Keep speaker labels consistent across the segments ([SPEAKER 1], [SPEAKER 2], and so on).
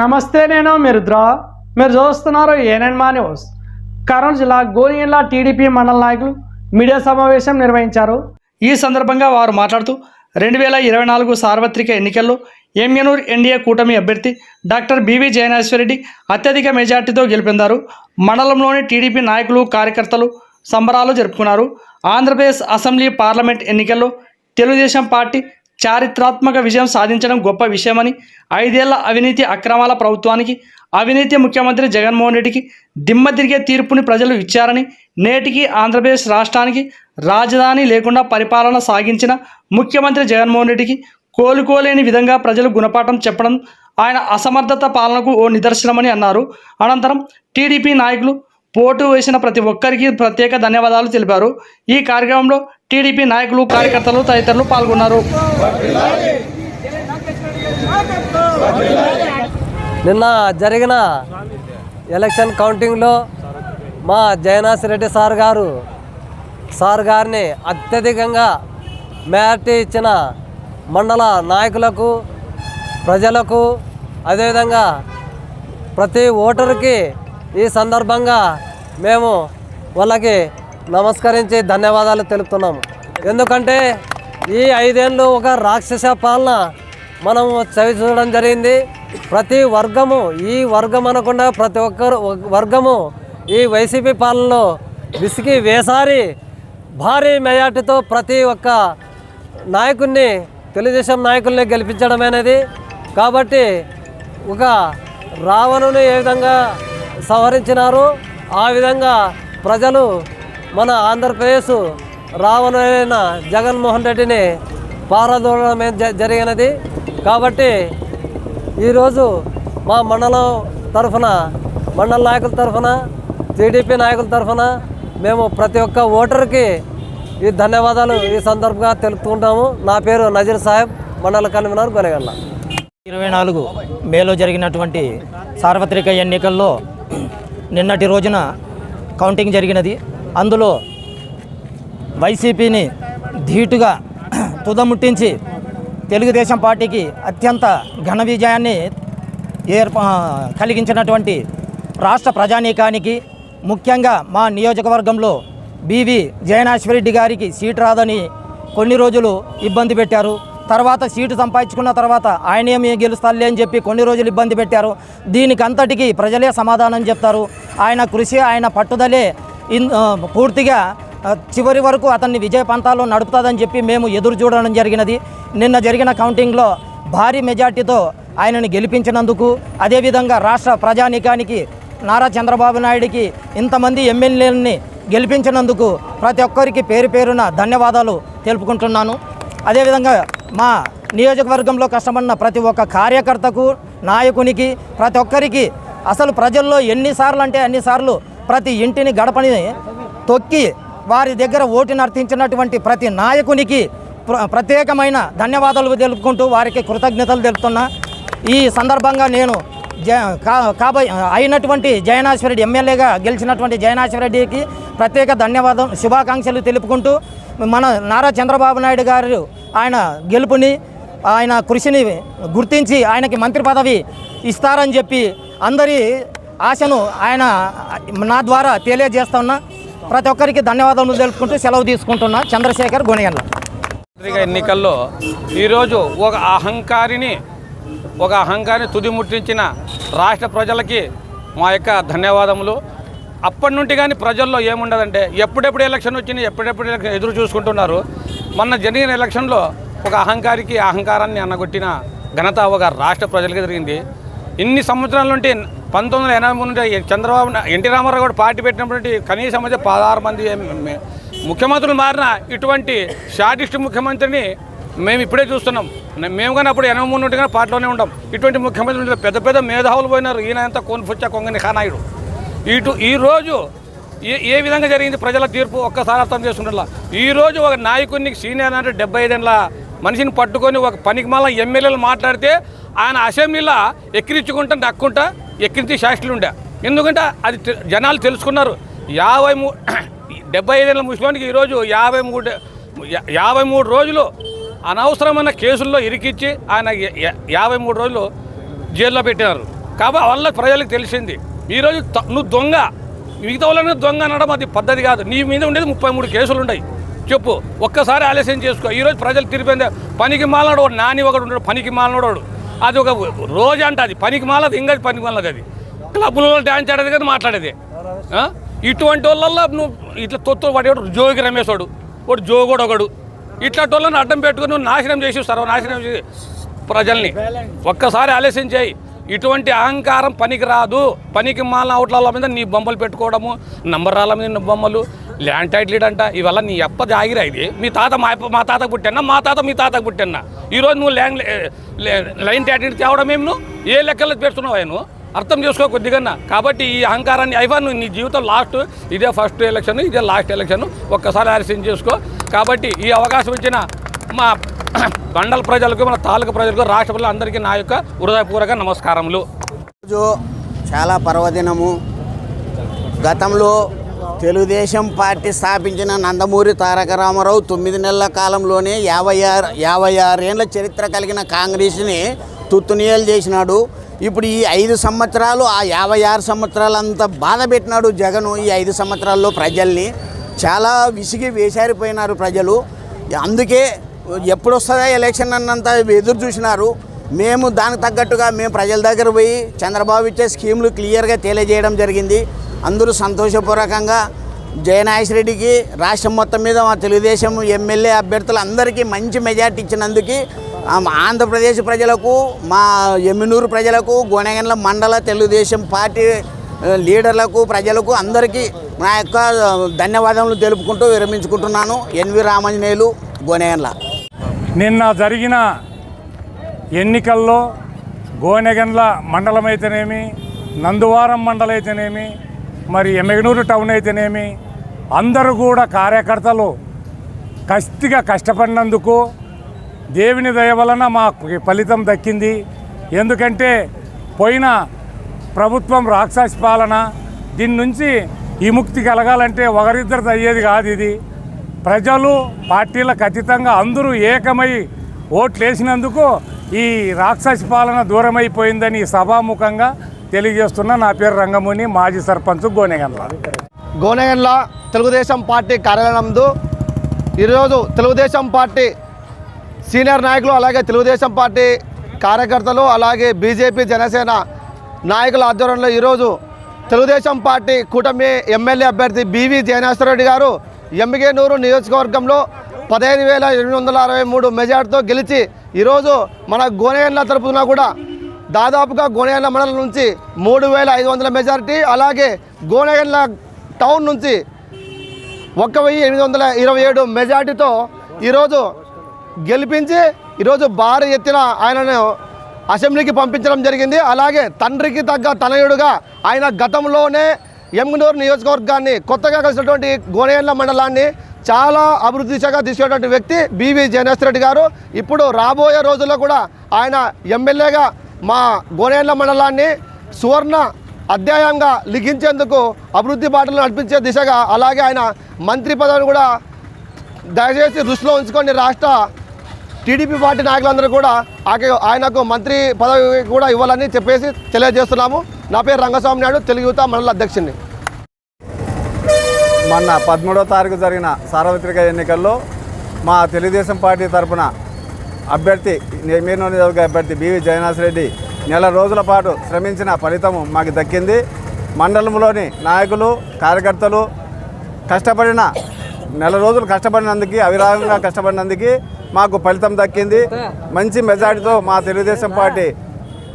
[SPEAKER 1] నమస్తే నేను మిరుద్ర. మీరు చూస్తున్నారు ఏనెన్ న్యూస్ కర్నూలు జిల్లా గోనియన్లా టీడీపీ మండల నాయకులు మీడియా సమావేశం నిర్వహించారు. ఈ సందర్భంగా వారు మాట్లాడుతూ రెండు వేల ఇరవై నాలుగు సార్వత్రిక ఎన్నికల్లో ఎంఎనూర్ ఎన్డీఏ కూటమి అభ్యర్థి డాక్టర్ బివి జయనాశ్వరరెడ్డి అత్యధిక మెజార్టీతో గెలిపొందారు. మండలంలోని టీడీపీ నాయకులు కార్యకర్తలు సంబరాలు జరుపుకున్నారు. ఆంధ్రప్రదేశ్ అసెంబ్లీ పార్లమెంట్ ఎన్నికల్లో తెలుగుదేశం పార్టీ చారిత్రాత్మక విజయం సాధించడం గొప్ప విషయమని ఐదేళ్ళ అవినీతి అక్రమాల ప్రభుత్వానికి అవినీతి ముఖ్యమంత్రి జగన్మోహన్ రెడ్డికి దిమ్మ తిరిగే తీర్పుని ప్రజలు ఇచ్చారని నేటికి ఆంధ్రప్రదేశ్ రాష్ట్రానికి రాజధాని లేకుండా పరిపాలన సాగించిన ముఖ్యమంత్రి జగన్మోహన్ రెడ్డికి కోలుకోలేని విధంగా ప్రజలు గుణపాఠం చెప్పడం ఆయన అసమర్థత పాలనకు ఓ నిదర్శనమని అన్నారు. అనంతరం టీడీపీ నాయకులు పోటు వేసిన ప్రతి ఒక్కరికి ప్రత్యేక ధన్యవాదాలు తెలిపారు. ఈ కార్యక్రమంలో టీడీపీ నాయకులు కార్యకర్తలు తదితరులు పాల్గొన్నారు.
[SPEAKER 2] నిన్న జరిగిన ఎలక్షన్ కౌంటింగ్లో మా జయనాథ్ రెడ్డి సార్ గారు సార్ గారిని అత్యధికంగా మెజార్టీ ఇచ్చిన మండల నాయకులకు ప్రజలకు అదేవిధంగా ప్రతి ఓటరుకి ఈ సందర్భంగా మేము వాళ్ళకి నమస్కరించి ధన్యవాదాలు తెలుపుతున్నాము. ఎందుకంటే ఈ ఐదేళ్ళు ఒక రాక్షస పాలన మనము చవి చూడడం జరిగింది. ప్రతి వర్గము ఈ వర్గం అనకుండా ప్రతి ఒక్కరు వర్గము ఈ వైసీపీ పాలనలో విసిగి వేసారి భారీ మెజార్టీతో ప్రతి ఒక్క నాయకుడిని తెలుగుదేశం నాయకుల్ని గెలిపించడం అనేది కాబట్టి ఒక రావణుని ఏ విధంగా సవరించినారు. ఆ విధంగా ప్రజలు మన ఆంధ్రప్రదేశ్ రావణుడైన జగన్మోహన్ రెడ్డిని పారదోడడం జరిగినది. కాబట్టి ఈరోజు మా మండలం తరఫున మండల నాయకుల తరఫున టీడీపీ నాయకుల తరఫున మేము ప్రతి ఒక్క ఓటర్కి ఈ ధన్యవాదాలు ఈ సందర్భంగా తెలుపుతుంటాము. నా పేరు నజీర్ సాహెబ్ మండల కన్వీనర్ గొనగల్ల.
[SPEAKER 3] ఇరవై నాలుగు మేలో జరిగినటువంటి సార్వత్రిక ఎన్నికల్లో నిన్నటి రోజున కౌంటింగ్ జరిగినది. అందులో వైసీపీని ధీటుగా తుదముట్టించి తెలుగుదేశం పార్టీకి అత్యంత ఘన విజయాన్ని ఏర్పా కలిగించినటువంటి రాష్ట్ర ప్రజానీకానికి ముఖ్యంగా మా నియోజకవర్గంలో బీవీ జయనాశ్వరెడ్డి గారికి సీటు రాదని కొన్ని రోజులు ఇబ్బంది పెట్టారు. తర్వాత సీటు సంపాదించుకున్న తర్వాత ఆయన ఏమి గెలుస్తాలే అని చెప్పి కొన్ని రోజులు ఇబ్బంది పెట్టారు. దీనికి అంతటికీ ప్రజలే సమాధానం చెప్తారు. ఆయన కృషి ఆయన పట్టుదలే ఇన్ పూర్తిగా చివరి వరకు అతన్ని విజయ పంతాల్లో నడుపుతుందని చెప్పి మేము ఎదురు చూడడం జరిగినది. నిన్న జరిగిన కౌంటింగ్లో భారీ మెజార్టీతో ఆయనను గెలిపించినందుకు అదేవిధంగా రాష్ట్ర ప్రజానీకానికి నారా చంద్రబాబు నాయుడికి ఇంతమంది ఎమ్మెల్యేలని గెలిపించినందుకు ప్రతి ఒక్కరికి పేరు పేరున ధన్యవాదాలు తెలుపుకుంటున్నాను. అదేవిధంగా మా నియోజకవర్గంలో కష్టపడిన ప్రతి ఒక్క కార్యకర్తకు నాయకునికి ప్రతి ఒక్కరికి అసలు ప్రజల్లో ఎన్నిసార్లు అంటే అన్నిసార్లు ప్రతి ఇంటిని గడపని తొక్కి వారి దగ్గర ఓటుని అర్థించినటువంటి ప్రతి నాయకునికి ప్ర- ప్రత్యేకమైన ధన్యవాదాలు తెలుపుకుంటూ వారికి కృతజ్ఞతలు తెలుపుతున్నా. ఈ సందర్భంగా నేను జ కా- కాబోయే అయినటువంటి జయనాశ్వరెడ్డి ఎమ్మెల్యేగా గెలిచినటువంటి జయనాశ్వరెడ్డికి ప్రత్యేక ధన్యవాదం శుభాకాంక్షలు తెలుపుకుంటూ మన నారా చంద్రబాబు నాయుడు గారు ఆయన గెలుపుని ఆయన కృషిని గుర్తించి ఆయనకి మంత్రి పదవి ఇస్తారని చెప్పి అందరి ఆశను ఆయన నా ద్వారా తెలియజేస్తున్నా ప్రతి ఒక్కరికి ధన్యవాదాలు తెలుపుకుంటూ సెలవు తీసుకుంటున్నా. చంద్రశేఖర్ గొనియన్ల
[SPEAKER 4] ఎన్నికల్లో ఈరోజు ఒక అహంకారిని ఒక అహంకారిని తుది ముట్టించిన రాష్ట్ర ప్రజలకి మా యొక్క ధన్యవాదములు. అప్పటి నుండి కానీ ప్రజల్లో ఏముండదంటే ఎప్పుడెప్పుడు ఎలక్షన్ వచ్చింది ఎప్పుడెప్పుడు ఎలక్షన్ ఎదురు చూసుకుంటున్నారు. మొన్న జరిగిన ఎలక్షన్లో ఒక అహంకారికి అహంకారాన్ని అన్నగొట్టిన ఘనత ఒక రాష్ట్ర ప్రజలకి జరిగింది. ఇన్ని సంవత్సరాల నుండి పంతొమ్మిది వందల ఎనభై నుండి చంద్రబాబు ఎన్టీ రామారావు కూడా పార్టీ పెట్టినటువంటి కనీసం అయితే పదహారు మంది ముఖ్యమంత్రులు మారిన ఇటువంటి షార్టిస్ట్ ముఖ్యమంత్రిని మేము ఇప్పుడే చూస్తున్నాం. మేము కానీ అప్పుడు ఎనభై మూడు నుండి కానీ పార్టీలోనే ఉంటాం ఇటువంటి ముఖ్యమంత్రులు పెద్ద పెద్ద మేధావులు పోయినారు. ఈయన అంతా కొనుఫుచ్చ కొంగని ఖానాయుడు ఇటు ఈరోజు ఏ ఏ విధంగా జరిగింది ప్రజల తీర్పు ఒక్కసారి అర్థం చేసుకుంటా ఈరోజు ఒక నాయకుడిని సీనియర్ అంటే డెబ్బై ఐదేళ్ళ మనిషిని పట్టుకొని ఒక పనికి మళ్ళీ ఎమ్మెల్యేలు మాట్లాడితే ఆయన అసెంబ్లీలో ఎక్కిరించుకుంటా దక్కుంటా ఎక్కిరించి శాస్త్రులు ఉండే. ఎందుకంటే అది జనాలు తెలుసుకున్నారు. యాభై మూ డెబ్బై ఐదేళ్ళ ముసలోనికి ఈరోజు యాభై మూడు యాభై మూడు రోజులు అనవసరమైన కేసుల్లో ఇరికిచ్చి ఆయన యాభై మూడు రోజులు జైల్లో పెట్టినారు. కాబట్టి వల్ల ప్రజలకు తెలిసింది. ఈరోజు నువ్వు దొంగ. మిగతా వాళ్ళని దొంగ అనడం అది పద్ధతి కాదు. నీ మీద ఉండేది ముప్పై మూడు కేసులు ఉన్నాయి చెప్పు ఒక్కసారి ఆలస్యం చేసుకో. ఈరోజు ప్రజలు తిరిపోయింది పనికి మాలనోడు వాడు నాని ఒకడు ఉన్నాడు పనికి మాలనోడు అది ఒక రోజు అంట అది. పనికి మాలది ఇంకా పనికి మాలది అది. క్లబ్లలో డ్యాన్స్ ఆడేది కదా మాట్లాడేది? ఇటువంటి వాళ్ళల్లో నువ్వు ఇట్లా తొత్తు వాడేవాడు జోగి రమేష్ వాడు వాడు జోగోడు ఒకడు. ఇట్లాంటి వాళ్ళని అడ్డం పెట్టుకుని నువ్వు నాశనం చేసి సర్వనాశనం చేసి ప్రజల్ని. ఒక్కసారి ఆలస్యం చేయి. ఇటువంటి అహంకారం పనికి రాదు పనికి మాల అవుట్ల మీద నీ బొమ్మలు పెట్టుకోవడము నంబరాల మీద నీ బొమ్మలు ల్యాండ్ టైటిల్ అంట. ఇవల్ల నీ ఎప్ప జాగిరా ఇది? మీ తాత మా మా తాతకు పుట్టన్నా మా తాత మీ తాతకు పుట్టన్నా ఈరోజు నువ్వు ల్యాండ్ లైన్ టైటిల్ తేవడం ఏమి నువ్వు? ఏ లెక్కలో పెడుతున్నావు నువ్వు? అర్థం చేసుకో కొద్దిగా కాబట్టి ఈ అహంకారాన్ని అయిపో నువ్వు నీ జీవితం లాస్ట్ ఇదే ఫస్ట్ ఎలక్షన్ ఇదే లాస్ట్ ఎలక్షన్ ఒక్కసారి ఆలస్యం చేసుకో. కాబట్టి ఈ అవకాశం ఇచ్చిన మా బండల ప్రజలకు మన తాలూకా ప్రజలకు రాష్ట్ర ప్రజలు అందరికీ నా యొక్క హృదయపూర్వక నమస్కారములు.
[SPEAKER 5] రోజు చాలా పర్వదినము. గతంలో తెలుగుదేశం పార్టీ స్థాపించిన నందమూరి తారక రామారావు తొమ్మిది నెలల కాలంలోనే యాభై ఆరు యాభై ఆరేళ్ళ చరిత్ర కలిగిన కాంగ్రెస్ని తుత్తునియాలు చేసినాడు. ఇప్పుడు ఈ ఐదు సంవత్సరాలు ఆ యాభై ఆరు సంవత్సరాలు అంత బాధ పెట్టినాడు జగను ఈ ఐదు సంవత్సరాల్లో ప్రజల్ని. చాలా విసిగి వేసారిపోయినారు ప్రజలు. అందుకే ఎప్పుడు వస్తుందా ఎలక్షన్ అన్నంత ఎదురు చూసినారు. మేము దానికి తగ్గట్టుగా మేము ప్రజల దగ్గర పోయి చంద్రబాబు ఇచ్చే స్కీములు క్లియర్గా తెలియజేయడం జరిగింది. అందరూ సంతోషపూర్వకంగా జయనాయస్ రెడ్డికి రాష్ట్రం మొత్తం మీద మా తెలుగుదేశం ఎమ్మెల్యే అభ్యర్థులు అందరికీ మంచి మెజార్టీ ఇచ్చినందుకు ఆంధ్రప్రదేశ్ ప్రజలకు మా ఎమ్మినూరు ప్రజలకు గోనెగండ్ల మండల తెలుగుదేశం పార్టీ లీడర్లకు ప్రజలకు అందరికీ నా యొక్క ధన్యవాదములు తెలుపుకుంటూ విరమించుకుంటున్నాను. ఎన్వి రామాంజనేయులు గోనెగండ్ల.
[SPEAKER 6] నిన్న జరిగిన ఎన్నికల్లో గోనెగండ్ల మండలం అయితేనేమి నందువారం మండలం అయితేనేమి మరి ఎమ్మెగనూరు టౌన్ అయితేనేమి అందరూ కూడా కార్యకర్తలు కస్తిగా కష్టపడినందుకు దేవుని దయ వలన మాకు ఫలితం దక్కింది. ఎందుకంటే పోయిన ప్రభుత్వం రాక్షసి పాలన దీని నుంచి విముక్తి కలగాలంటే ఒకరిద్దరిది అయ్యేది కాదు ఇది. ప్రజలు పార్టీలకు అతీతంగా అందరూ ఏకమై ఓట్లు వేసినందుకు ఈ రాక్షస పాలన దూరమైపోయిందని సభాముఖంగా తెలియజేస్తున్న నా పేరు రంగముని మాజీ సర్పంచ్ గోనెగండ్ల.
[SPEAKER 7] గోనెగండ్ల తెలుగుదేశం పార్టీ కార్యాలయందు ఈరోజు తెలుగుదేశం పార్టీ సీనియర్ నాయకులు అలాగే తెలుగుదేశం పార్టీ కార్యకర్తలు అలాగే బీజేపీ జనసేన నాయకుల ఆధ్వర్యంలో ఈరోజు తెలుగుదేశం పార్టీ కూటమి ఎమ్మెల్యే అభ్యర్థి బీవీ జయనాశ్వరరెడ్డి గారు ఎమ్మిగేనూరు నియోజకవర్గంలో పదహైదు వేల ఎనిమిది వందల అరవై మూడు మెజార్టీతో గెలిచి ఈరోజు మన గోనెగండ్ల తరపున కూడా దాదాపుగా గోనెగండ్ల మండలం నుంచి మూడు వేల ఐదు వందల మెజారిటీ అలాగే గోనెగండ్ల టౌన్ నుంచి ఒక్క వెయ్యి ఎనిమిది వందల ఇరవై ఏడు మెజార్టీతో ఈరోజు గెలిపించి ఈరోజు భారీ ఎత్తున ఆయనను అసెంబ్లీకి పంపించడం జరిగింది. అలాగే తండ్రికి తగ్గ తనయుడుగా ఆయన గతంలోనే ఎమ్గనూరు నియోజకవర్గాన్ని కొత్తగా కలిసినటువంటి గోనేళ్ళ మండలాన్ని చాలా అభివృద్ధి దిశగా తీసుకునేటువంటి వ్యక్తి బీవీ జయనేశ్వర రెడ్డి గారు. ఇప్పుడు రాబోయే రోజుల్లో కూడా ఆయన ఎమ్మెల్యేగా మా గోనేళ్ళ మండలాన్ని సువర్ణ అధ్యాయంగా లిఖించేందుకు అభివృద్ధి బాటలు నడిపించే దిశగా అలాగే ఆయన మంత్రి పదవిని కూడా దయచేసి దృష్టిలో ఉంచుకొని రాష్ట్ర టీడీపీ పార్టీ నాయకులందరూ కూడా ఆకే- ఆయనకు మంత్రి పదవి కూడా ఇవ్వాలని చెప్పేసి తెలియజేస్తున్నాము. నా పేరు రంగస్వామి నాయుడు తెలుగు యువత మండల అధ్యక్షుడిని.
[SPEAKER 8] మొన్న పదమూడవ తారీఖు జరిగిన సార్వత్రిక ఎన్నికల్లో మా తెలుగుదేశం పార్టీ తరపున అభ్యర్థి మీరు నియోజక అభ్యర్థి బివి జయనాథ్ రెడ్డి నెల రోజుల పాటు శ్రమించిన ఫలితం మాకు దక్కింది. మండలంలోని నాయకులు కార్యకర్తలు కష్టపడిన నెల రోజులు కష్టపడినందుకు అవిరాగంగా కష్టపడినందుకు మాకు ఫలితం దక్కింది. మంచి మెజార్టీతో మా తెలుగుదేశం పార్టీ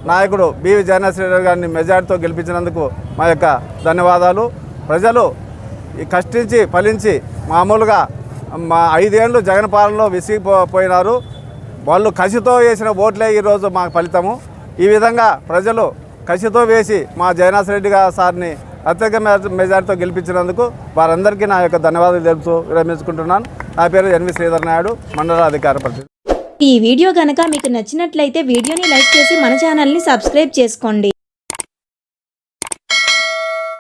[SPEAKER 8] నాయకుడు బివి జగన్నాథ్ రెడ్డి గారిని మెజార్టీతో గెలిపించినందుకు మా యొక్క ధన్యవాదాలు. ప్రజలు కష్టించి ఫలించి మామూలుగా మా ఐదేళ్ళు జగన్ పాలనలో విసిగిపోయినారు. వాళ్ళు కసితో వేసిన ఓట్లే ఈరోజు మా ఫలితము. ఈ విధంగా ప్రజలు కసితో వేసి మా జగన్నాథ్ రెడ్డి గారు సార్ని అత్యధిక మెజ- మెజార్టీతో గెలిపించినందుకు వారందరికీ నా యొక్క ధన్యవాదాలు తెలుపుతూ విరమించుకుంటున్నాను. నా పేరు ఎన్వి శ్రీధర్ నాయుడు మండల అధికార ప్రతినిధి.
[SPEAKER 9] ఈ వీడియో కనుక మీకు నచ్చినట్లయితే వీడియోని లైక్ చేసి మన ఛానల్ని సబ్స్క్రైబ్ చేసుకోండి.